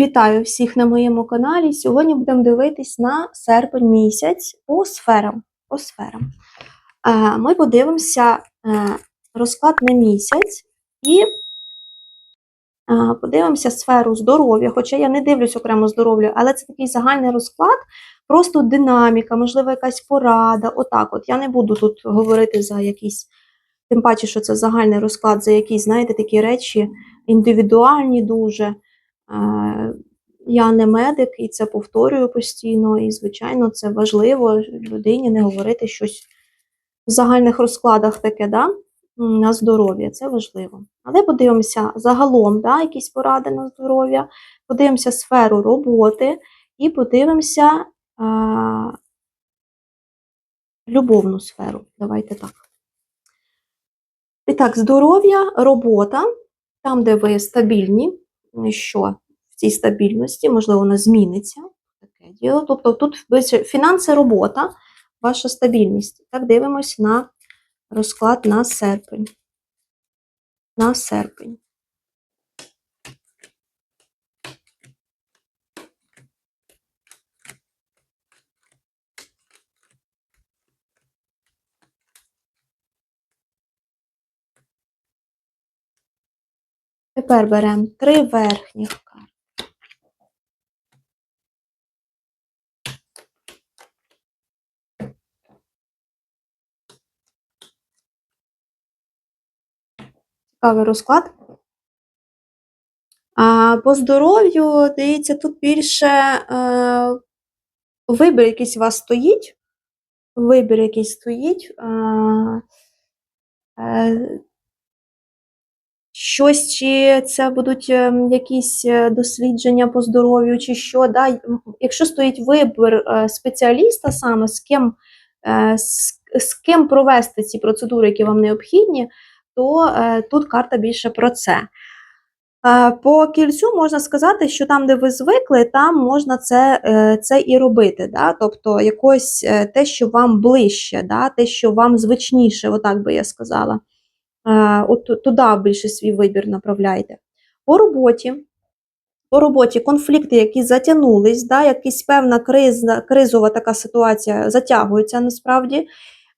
Вітаю всіх на моєму каналі. Сьогодні будемо дивитись на серпень місяць по сферам. По сферам. Е, Ми подивимося е, розклад на місяць і е, подивимося сферу здоров'я. Хоча я не дивлюсь окремо здоров'я, але це такий загальний розклад, просто динаміка, можливо, якась порада. Отак, от я не буду тут говорити за якісь, тим паче, що це загальний розклад, за якісь, знаєте, такі речі індивідуальні дуже. Я не медик і це повторюю постійно, і, звичайно, це важливо людині не говорити щось в загальних розкладах таке, да? на здоров'я, це важливо. Але подивимося загалом, да, якісь поради на здоров'я, подивимося сферу роботи і подивимося а, любовну сферу. Давайте так. І так, здоров'я, робота, там, де ви стабільні, що цій стабільності, можливо, вона зміниться. Таке діло. Тобто тут фінанси, робота, ваша стабільність. Так, дивимось на розклад на серпень. На серпень. Тепер беремо три верхніх карти. Цікавий розклад. А по здоров'ю, дивіться, тут більше е, вибір якийсь у вас стоїть. Вибір якийсь стоїть. Е, е, щось, чи це будуть е, якісь е, дослідження по здоров'ю, чи що. Да? Якщо стоїть вибір е, спеціаліста саме, з ким, з, з ким провести ці процедури, які вам необхідні, то е, тут карта більше про це. Е, По кільцю можна сказати, що там, де ви звикли, там можна це, е, це і робити. Да? Тобто якось те, що вам ближче, да? те, що вам звичніше, отак би я сказала. От туди більше свій вибір направляйте. По роботі, по роботі конфлікти, які затягнулись, да? якась певна кризна, кризова така ситуація затягується насправді.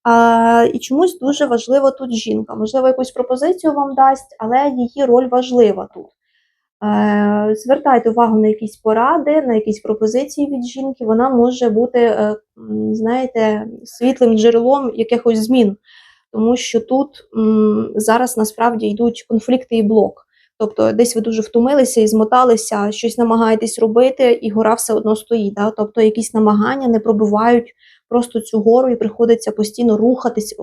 А, і чомусь дуже важливо тут жінка. Можливо, якусь пропозицію вам дасть, але її роль важлива тут. Е, Звертайте увагу на якісь поради, на якісь пропозиції від жінки. Вона може бути, е, знаєте, світлим джерелом якихось змін, тому що тут зараз насправді йдуть конфлікти і блок. Тобто, десь ви дуже втомилися і змоталися, щось намагаєтесь робити, і гора все одно стоїть. Да? Тобто, якісь намагання не пробивають просто цю гору, і приходиться постійно рухатись.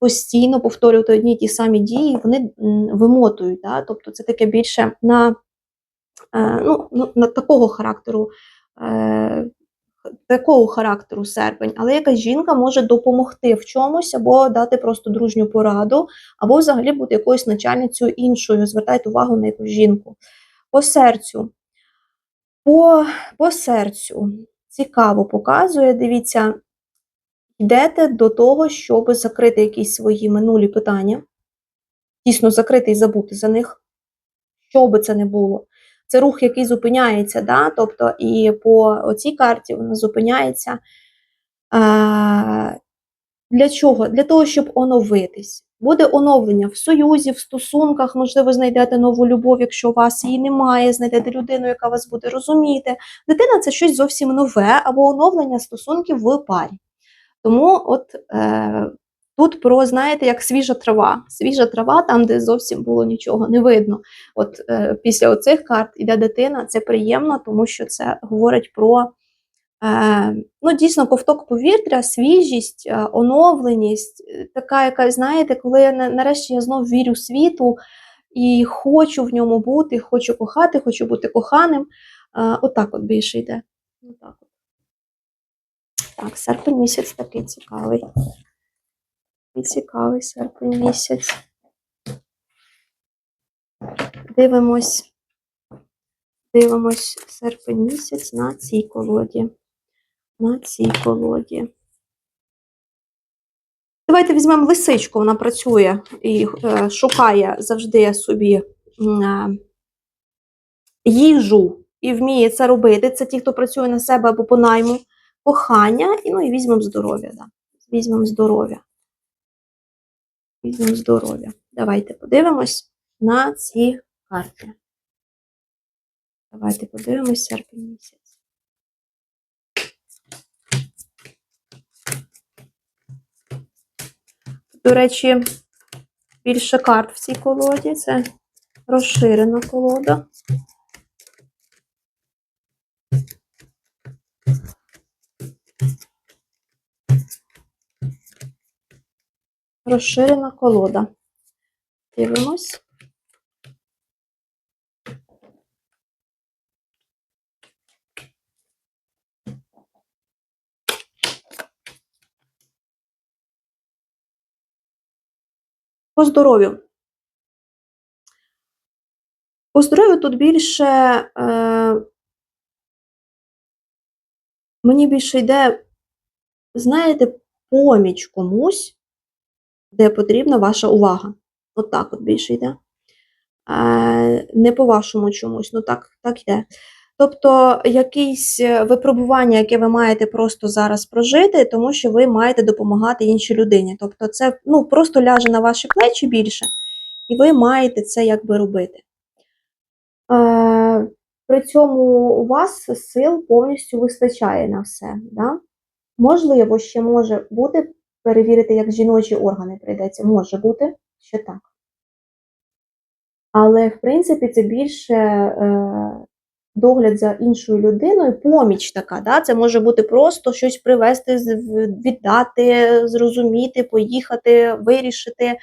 Постійно повторювати одні й ті самі дії, вони вимотують. Да? Тобто це таке більше на, е, ну, на такого характеру, е, такого характеру серпень. Але якась жінка може допомогти в чомусь, або дати просто дружню пораду, або взагалі бути якоюсь начальницею іншою. Звертайте увагу на якусь жінку. По серцю. По, по серцю цікаво показує, дивіться, йдете до того, щоб закрити якісь свої минулі питання, дійсно закрити і забути за них, що би це не було. Це рух, який зупиняється, да? тобто і по цій карті вона зупиняється. А, для чого? Для того, щоб оновитись. Буде оновлення в союзі, в стосунках, можливо, знайдете нову любов, якщо у вас її немає, знайдете людину, яка вас буде розуміти. Дитина це щось зовсім нове, або оновлення стосунків в парі. Тому от е, тут про, знаєте, як свіжа трава. Свіжа трава, там, де зовсім було нічого, не видно. От е, після оцих карт іде дитина, це приємно, тому що це говорить про е, ну, дійсно ковток повітря, свіжість, е, оновленість, е, така якась, знаєте, коли я нарешті я знов вірю світу і хочу в ньому бути, хочу кохати, хочу бути коханим. Е, отак от більше йде. Так, серпень місяць такий цікавий. Цікавий серпень місяць. Дивимось. Дивимось серпень місяць на цій колоді. На цій колоді. Давайте візьмемо лисичку, вона працює і е, шукає завжди собі е, їжу і вміє це робити. Це ті, хто працює на себе або по найму, кохання, і ну і візьмемо здоров'я. Да. Візьмемо здоров'я. Візьмемо здоров'я. Давайте подивимось на ці карти. Давайте подивимось серпень місяць. До речі, більше карт в цій колоді. Це розширена колода. Розширена колода. Дивимось. По здоров'ю. По здоров'ю тут більше, е, мені більше йде, знаєте, поміч комусь, де потрібна ваша увага. От так от більше йде. Не по вашому чомусь, ну так, так йде. Тобто якісь е, випробування, яке ви маєте просто зараз прожити, тому що ви маєте допомагати іншій людині. Тобто, це ну, просто ляже на ваші плечі більше, і ви маєте це якби робити. Е, при цьому у вас сил повністю вистачає на все. Да? Можливо, ще може бути перевірити, як жіночі органи прийдеться. Може бути ще так. Але, в принципі, це більше е, догляд за іншою людиною, поміч така. Да? Це може бути просто щось привезти, віддати, зрозуміти, поїхати, вирішити.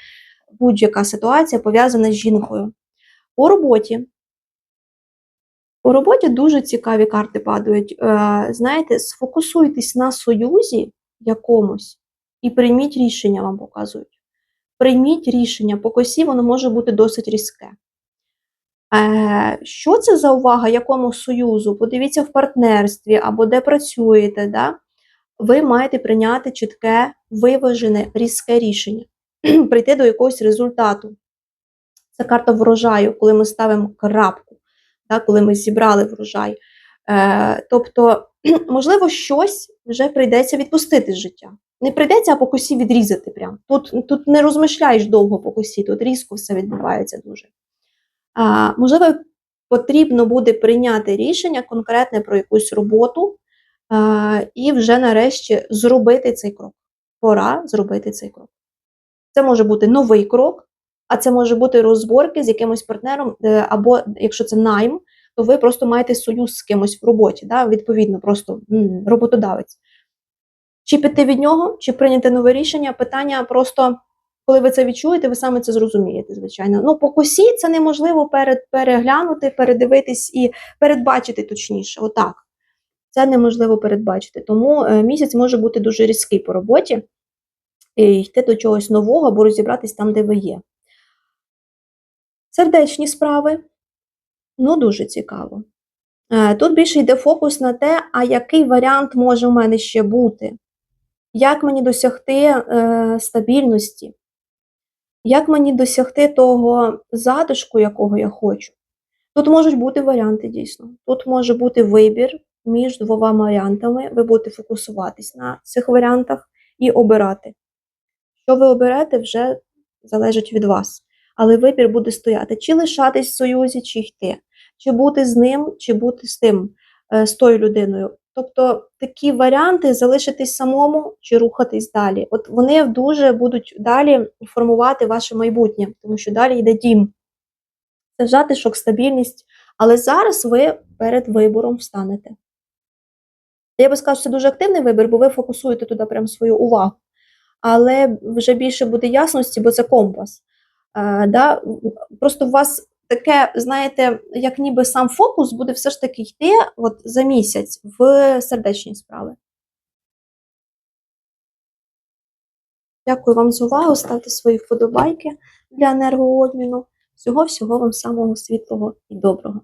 Будь-яка ситуація пов'язана з жінкою. По роботі. У роботі дуже цікаві карти падають. Е, знаєте, сфокусуйтесь на союзі якомусь і прийміть рішення, вам показують. Прийміть рішення, по косі воно може бути досить різке. Е, що це за увага, якому союзу? Подивіться в партнерстві або де працюєте. Да? Ви маєте прийняти чітке, виважене, різке рішення, прийти до якогось результату. Це карта врожаю, коли ми ставимо крапку, да, коли ми зібрали врожай. Е, тобто, можливо, щось вже прийдеться відпустити з життя. Не прийдеться, по косі відрізати прям. Тут, тут не розмишляєш довго по косі, тут різко все відбувається дуже. А, можливо, потрібно буде прийняти рішення конкретне про якусь роботу а, і вже нарешті зробити цей крок. Пора зробити цей крок. Це може бути новий крок, а це може бути розборки з якимось партнером, е, або якщо це найм, то ви просто маєте союз з кимось в роботі, да? відповідно, просто роботодавець. Чи піти від нього, чи прийняти нове рішення? Питання просто, коли ви це відчуєте, ви саме це зрозумієте, звичайно. Ну, по косі це неможливо перед, переглянути, передивитись і передбачити точніше. Отак. Це неможливо передбачити. Тому е, місяць може бути дуже різкий по роботі, і йти до чогось нового або розібратись там, де ви є. Сердечні справи. Ну, дуже цікаво. Е, Тут більше йде фокус на те, а який варіант може в мене ще бути. Як мені досягти е, стабільності? Як мені досягти того затишку, якого я хочу? Тут можуть бути варіанти дійсно. Тут може бути вибір між двома варіантами. Ви будете фокусуватись на цих варіантах і обирати. Що ви оберете, вже залежить від вас. Але вибір буде стояти: чи лишатись в союзі, чи йти, чи бути з ним, чи бути з тим, е, з тою людиною. Тобто такі варіанти залишитись самому чи рухатись далі. От вони дуже будуть далі формувати ваше майбутнє, тому що далі йде дім. Це затишок, стабільність. Але зараз ви перед вибором встанете. Я би сказала, це дуже активний вибір, бо ви фокусуєте туди прям свою увагу. Але вже більше буде ясності, бо це компас. Е, да? Просто у вас таке, знаєте, як ніби сам фокус буде все ж таки йти от за місяць в сердечні справи. Дякую вам за увагу. Ставте свої вподобайки для енергообміну. Всього всього вам самого світлого і доброго.